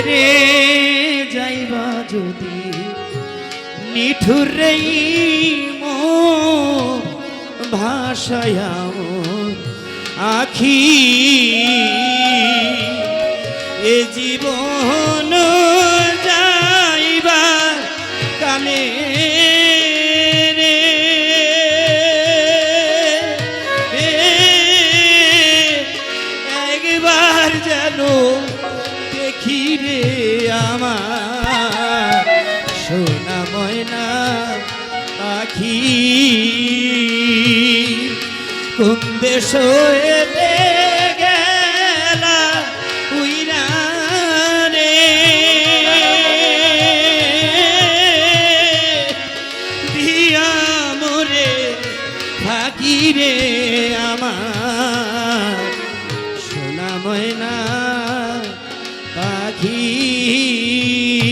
ছেড়ে যাইবা যদি। নিঠুর মো ভাষায়াম আখি। এ জীবন যাইবা কালে রে। একবার যেন রে আমার সোনা ময়না পাখি। কোন দেশ রে আমার সোনা ময়না রাখি